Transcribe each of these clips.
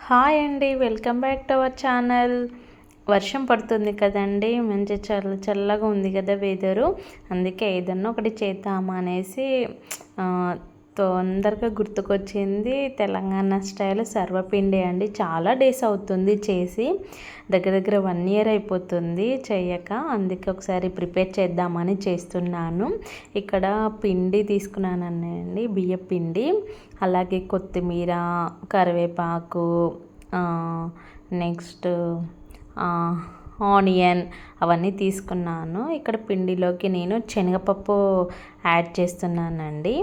Hi అండి welcome back to our channel. వర్షం పడుతుంది కదండి మంచి చల్ల చల్లగా ఉంది కదా వెదరు అందుకే ఏదన్నా ఒకటి చేద్దామా అనేసి తొందరగా గుర్తుకొచ్చింది తెలంగాణ స్టైల్ సర్వపిండి అండి. చాలా డేస్ అవుతుంది చేసి. దగ్గర దగ్గర వన్ ఇయర్ అయిపోతుంది చేయక. అందుకే ఒకసారి ప్రిపేర్ చేద్దామని చేస్తున్నాను. ఇక్కడ పిండి తీసుకున్నానండి బియ్య పిండి. అలాగే కొత్తిమీర కరివేపాకు నెక్స్ట్ ఆనియన్ అవన్నీ తీసుకున్నాను. ఇక్కడ పిండిలోకి నేను శనగపప్పు యాడ్ చేస్తున్నానండి.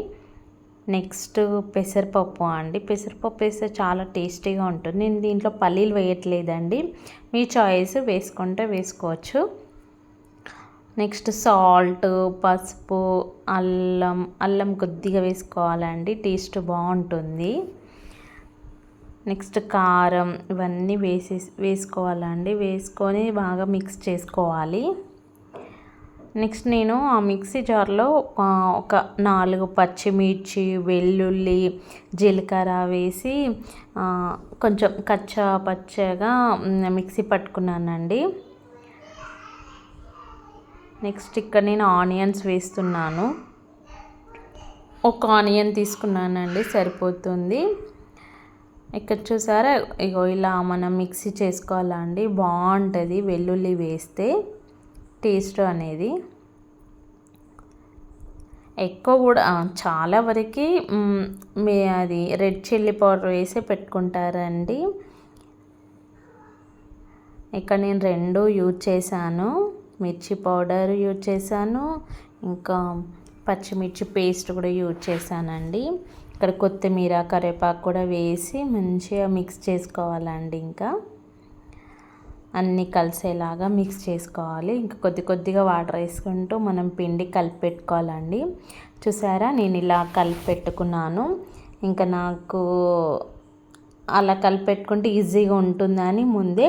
నెక్స్ట్ పెసరపప్పు అండి. పెసరపప్పు వేస్తే చాలా టేస్టీగా ఉంటుంది. నేను దీంట్లో పల్లీలు వేయట్లేదండి. మీ చాయిస్ వేసుకుంటే వేసుకోవచ్చు. నెక్స్ట్ సాల్ట్ పసుపు అల్లం అల్లం కొద్దిగా వేసుకోవాలండి. టేస్ట్ బాగుంటుంది. నెక్స్ట్ కారం ఇవన్నీ వేసి వేసుకోవాలండి. వేసుకొని బాగా మిక్స్ చేసుకోవాలి. నెక్స్ట్ నేను ఆ మిక్సీ జార్లో ఒక నాలుగు పచ్చిమిర్చి వెల్లుల్లి జీలకర్ర వేసి కొంచెం కచ్చా పచ్చగా మిక్సీ పట్టుకున్నానండి. నెక్స్ట్ ఇక్కడ నేను ఆనియన్స్ వేస్తున్నాను. ఒక ఆనియన్ తీసుకున్నానండి సరిపోతుంది. ఇక్కడ చూసారా ఇగో ఇలా మనం మిక్సీ చేసుకోవాలండి బాగుంటుంది వెల్లుల్లి వేస్తే. టేస్ట్ అనేది ఎక్కువ కూడా చాలా వరకు మీ అది రెడ్ చిల్లీ పౌడర్ వేసి పెట్టుకుంటారండి. ఇక్కడ నేను రెండు యూజ్ చేశాను. మిర్చి పౌడర్ యూజ్ చేశాను. ఇంకా పచ్చిమిర్చి పేస్ట్ కూడా యూజ్ చేశానండి. ఇక్కడ కొత్తిమీర కరివేపాకు కూడా వేసి మంచిగా మిక్స్ చేసుకోవాలండి ఇంకా. అన్నీ కలిసేలాగా మిక్స్ చేసుకోవాలి. ఇంకా కొద్ది కొద్దిగా వాటర్ వేసుకుంటూ మనం పిండి కలిపి పెట్టుకోవాలండి చూసారా? నేను ఇలా కలిపి పెట్టుకున్నాను ఇంకా నాకు అలా కలిపి పెట్టుకుంటే ఈజీగా ఉంటుందని ముందే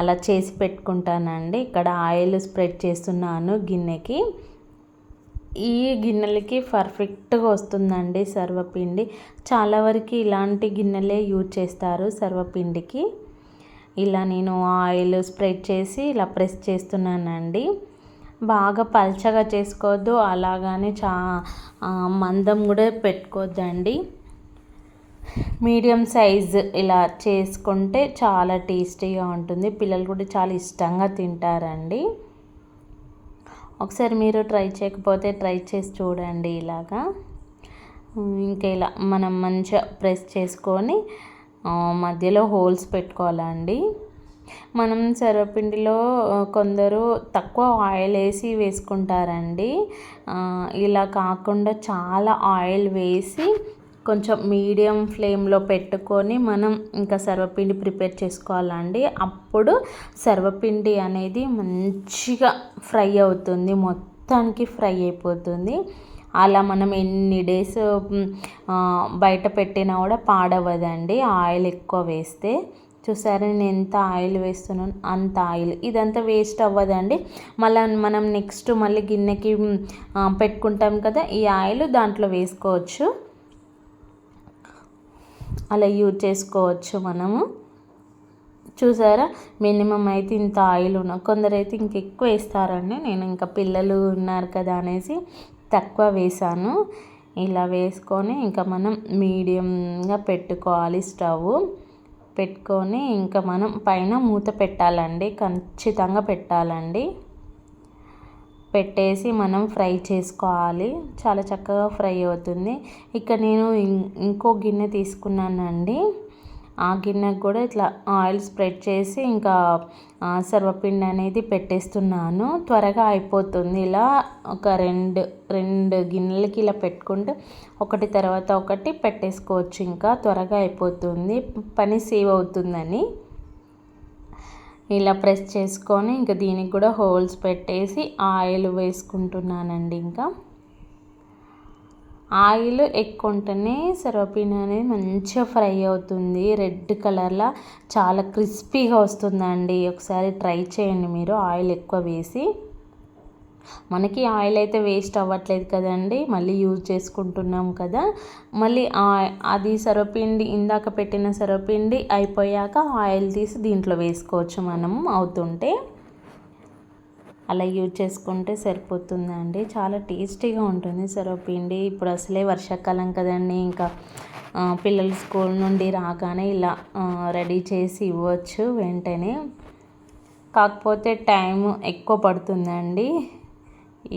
అలా చేసి పెట్టుకుంటానండి. ఇక్కడ ఆయిల్ స్ప్రెడ్ చేస్తున్నాను గిన్నెకి. ఈ గిన్నెలకి పర్ఫెక్ట్గా వస్తుందండి సర్వపిండి. చాలా వరకు ఇలాంటి గిన్నెలే యూజ్ చేస్తారు సర్వపిండికి. ఇలా నేను ఆయిల్ స్ప్రెడ్ చేసి ఇలా ప్రెస్ చేస్తున్నానండి. బాగా పల్చగా చేసుకోవద్దు అలాగానే చా మందం కూడా పెట్టుకోవద్దండి. మీడియం సైజ్ ఇలా చేసుకుంటే చాలా టేస్టీగా ఉంటుంది. పిల్లలు కూడా చాలా ఇష్టంగా తింటారండి. ఒకసారి మీరు ట్రై చేయకపోతే ట్రై చేసి చూడండి ఇలాగా. ఇంకా ఇలా మనం మంచిగా ప్రెస్ చేసుకొని మధ్యలో హోల్స్ పెట్టుకోవాలండి మనం సర్వపిండిలో కొందరు తక్కువ ఆయిల్ వేసి వేసుకుంటారండి. ఇలా కాకుండా చాలా ఆయిల్ వేసి కొంచెం మీడియం ఫ్లేమ్లో పెట్టుకొని మనం ఇంకా సర్వపిండి ప్రిపేర్ చేసుకోవాలండి అప్పుడు సర్వపిండి అనేది మంచిగా ఫ్రై అవుతుంది. మొత్తానికి ఫ్రై అయిపోతుంది. అలా మనం ఎన్ని డేస్ బయట పెట్టినా కూడా పాడవదండి. ఆయిల్ ఎక్కువ వేస్తే. చూసారా నేను ఎంత ఆయిల్ వేస్తున్నాను? అంత ఆయిల్. ఇదంతా వేస్ట్ అవ్వదండి. మళ్ళీ మనం నెక్స్ట్ మళ్ళీ గిన్నెకి పెట్టుకుంటాం కదా ఈ ఆయిల్ దాంట్లో వేసుకోవచ్చు. అలా యూజ్ చేసుకోవచ్చు మనము. చూసారా మినిమం అయితే ఇంత ఆయిల్ ఉన్న కొందరైతే ఇంకెక్కువ వేస్తారండి. నేను ఇంకా పిల్లలు ఉన్నారు కదా అనేసి తక్కువ వేసాను. ఇలా వేసుకొని ఇంకా మనం మీడియంగా పెట్టుకోవాలి స్టవ్. పెట్టుకొని ఇంకా మనం పైన మూత పెట్టాలండి. ఖచ్చితంగా పెట్టాలండి. పెట్టేసి మనం ఫ్రై చేసుకోవాలి. చాలా చక్కగా ఫ్రై అవుతుంది. ఇక నేను ఇంకో గిన్నె తీసుకున్నానండి. ఆ గిన్నెకు కూడా ఇట్లా ఆయిల్ స్ప్రెడ్ చేసి ఇంకా సర్వపిండి అనేది పెట్టేస్తున్నాను. త్వరగా అయిపోతుంది. ఇలా ఒక రెండు రెండు గిన్నెలకి ఇలా పెట్టుకుంటే ఒకటి తర్వాత ఒకటి పెట్టేసుకోవచ్చు. ఇంకా త్వరగా అయిపోతుంది. పని సేవ్ అవుతుందని. ఇలా ప్రెస్ చేసుకొని ఇంకా దీనికి కూడా హోల్స్ పెట్టేసి ఆయిల్ వేసుకుంటున్నానండి ఇంకా. ఆయిల్ ఎక్కువ ఉంటేనే సర్వపిండి అనేది మంచిగా ఫ్రై అవుతుంది. రెడ్ కలర్లో చాలా క్రిస్పీగా వస్తుందండి. ఒకసారి ట్రై చేయండి మీరు. ఆయిల్ ఎక్కువ వేసి. మనకి ఆయిల్ అయితే వేస్ట్ అవ్వట్లేదు కదండి. మళ్ళీ యూజ్ చేసుకుంటున్నాం కదా. మళ్ళీ అది సరోపిండి ఇందాక పెట్టిన సరపిండి అయిపోయాక ఆయిల్ తీసి దీంట్లో వేసుకోవచ్చు మనం అవుతుంటే అలా యూజ్ చేసుకుంటే సరిపోతుందండి. చాలా టేస్టీగా ఉంటుంది సర్వపిండి ఇప్పుడు అసలే వర్షాకాలం కదండి. ఇంకా పిల్లలు స్కూల్ నుండి రాగానే ఇలా రెడీ చేసి ఇవ్వచ్చు వెంటనే. కాకపోతే టైం ఎక్కువ పడుతుందండి.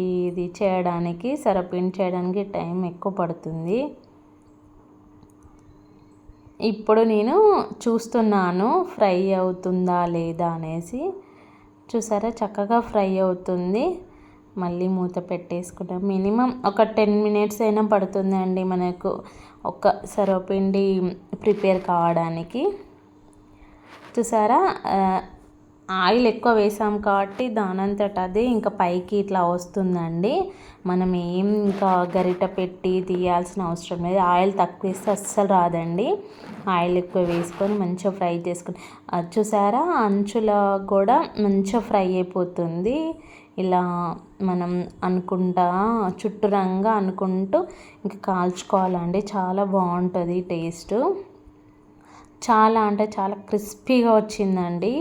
ఇది చేయడానికి సరపిండి చేయడానికి టైం ఎక్కువ పడుతుంది. ఇప్పుడు నేను చూస్తున్నాను ఫ్రై అవుతుందా లేదా అనేసి. చూసారా? చక్కగా ఫ్రై అవుతుంది. మళ్ళీ మూత పెట్టేసుకుంటాం. మినిమం ఒక టెన్ మినిట్స్ అయినా పడుతుందండి మనకు ఒక సర్వపిండి ప్రిపేర్ కావడానికి. చూసారా? ఆయిల్ ఎక్కువ వేసాం కాబట్టి దానంతట అదే ఇంకా పైకి ఇట్లా వస్తుందండి. మనం ఏం ఇంకా గరిట పెట్టి తీయాల్సిన అవసరం లేదు. ఆయిల్ తక్కువ వేస్తే అస్సలు రాదండి. ఆయిల్ ఎక్కువ వేసుకొని మంచిగా ఫ్రై చేసుకొని చూసారా? అంచులో కూడా మంచిగా ఫ్రై అయిపోతుంది. ఇలా మనం అనుకుంటా చుట్టూరంగా అనుకుంటూ ఇంకా కాల్చుకోవాలండి. చాలా బాగుంటుంది టేస్ట్. చాలా అంటే చాలా క్రిస్పీగా వచ్చిందండి.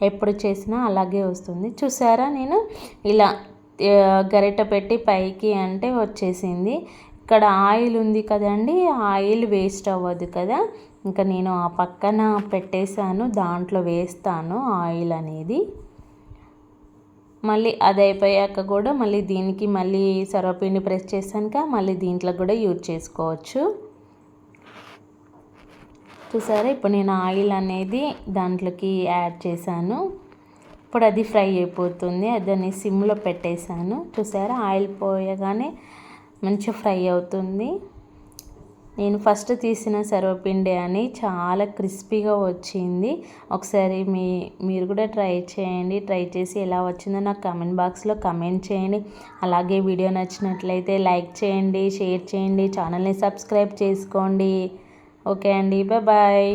ఎప్పుడు చేసినా అలాగే వస్తుంది. చూసారా నేను? ఇలా గరిట పెట్టి పైకి అంటే వచ్చేసింది. ఇక్కడ ఆయిల్ ఉంది కదండి ఆయిల్ వేస్ట్ అవ్వదు కదా. ఇంకా నేను ఆ పక్కన పెట్టేశాను దాంట్లో వేస్తాను ఆయిల్ అనేది. మళ్ళీ అది అయిపోయాక కూడా మళ్ళీ దీనికి మళ్ళీ సర్వపిండి ప్రెస్ చేశాక మళ్ళీ దీంట్లో కూడా యూజ్ చేసుకోవచ్చు. చూసారా? ఇప్పుడు నేను ఆయిల్ అనేది దాంట్లోకి యాడ్ చేశాను. ఇప్పుడు అది ఫ్రై అయిపోతుంది. దాన్ని సిమ్లో పెట్టేశాను. చూసారా? ఆయిల్ పోయగానే మంచిగా ఫ్రై అవుతుంది. నేను ఫస్ట్ తీసిన సర్వపిండి అని చాలా క్రిస్పీగా వచ్చింది. ఒకసారి మీ మీరు కూడా ట్రై చేయండి. ట్రై చేసి ఎలా వచ్చిందో నాకు కమెంట్ బాక్స్లో కమెంట్ చేయండి. అలాగే వీడియో నచ్చినట్లయితే లైక్ చేయండి షేర్ చేయండి ఛానల్ని సబ్స్క్రైబ్ చేసుకోండి. ఓకే అండి బాయ్